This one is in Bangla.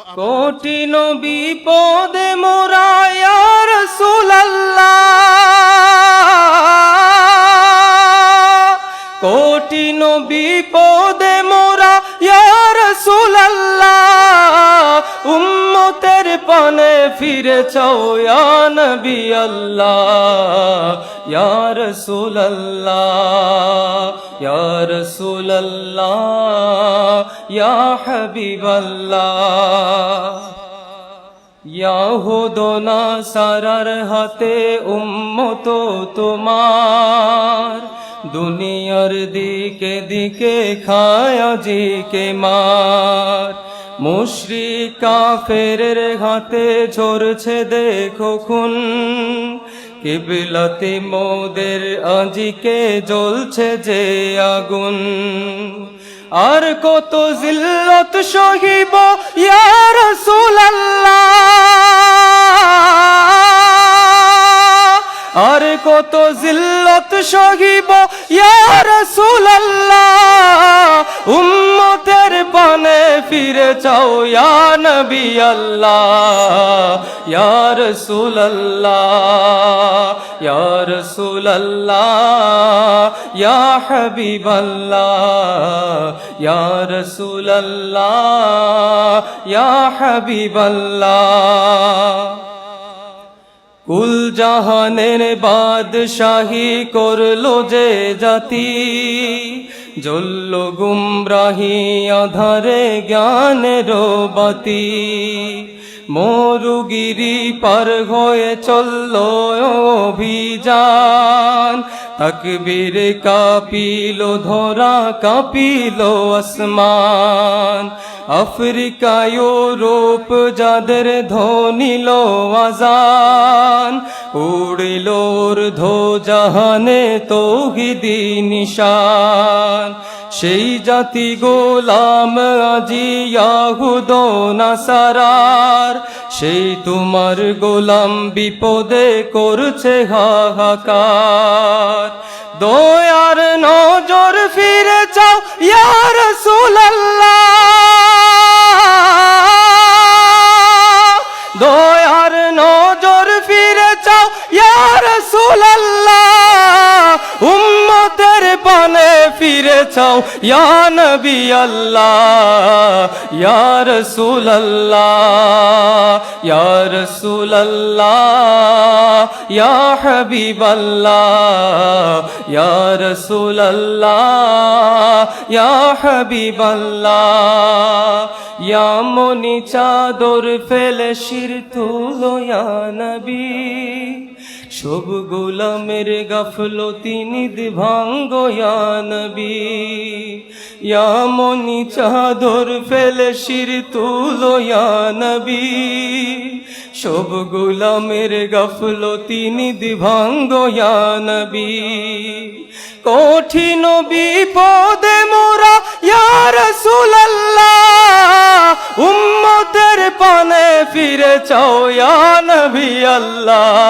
কঠিন বিপদে মোরা রাসূলুল্লাহ। কঠিন বিপদে মোরা রাসূলুল্লাহ। উম্মতের পানে ফিরে চাও নবী আল্লাহ, ইয়া রাসূলুল্লাহ ইয়া রাসূলুল্লাহ, ইয়া হাবিবাল্লাহ। ইয়াহুদনা সারার হাতে উম্মত তোমার, দুনিয়ার দিকে দিকে খায়াজিকে মার। মুশরিক কাফেরের হাতে ঝরছে দেখো খুন। কিবলাতে মোদের আজিকে জ্বলছে যে আগুন। আর কত জিল্লত সহিব ইয়া রাসূলুল্লাহ। আর কত জিল্লত সহিব ইয়া রাসূলুল্লাহ। নবী আল্লাহ, ইয়া রাসূলুল্লাহ ইয়া রাসূলুল্লাহ, ইয়া হাবিবাল্লাহ, ইয়া রাসূলুল্লাহ, ইয়া হাবিবাল্লাহ। কুল জাহানের বাদশাহী করল যে জাতি। জল্ল গুমরাহি আধারে জ্ঞানের বাতি। মরুগিরি পার হয়ে চলল অভিযান। তকবীর কাপিল, ধরা কাপিল আসমান আফ্রিকা ইউরোপ যাদের ধনিল আজান। উড়িল ধো জাহানে তৌহিদি নিশান। সেই জাতি গোলাম আজি ইয়াহুদ নাসারার। সেই তোমার গোলাম বিপদে করছে হাহাকার। দয়ার নজর ফিরে চাও ইয়ার চাও, ইয়া নবী আল্লাহ, ইয়া রাসূলুল্লাহ ইয়া রাসূলুল্লাহ, ইয়া হাবিবাল্লাহ, ইয়া রাসূলুল্লাহ, ইয়া হাবিবাল্লাহ, ইয়া মনি চাদর ফেলে শির তুলো, ইয়া নবী। সব গোলামের গাফলতি নিদ ভাঙ্গ নবী চাদর ফেলে শির তুলো সব গোলামের গাফলতি নিদ ভাঙ্গ নবী কঠিন বিপদে মোরা, ইয়া রাসূলুল্লাহ, উম্মতের পানে ফিরে চাও নবী আল্লাহ।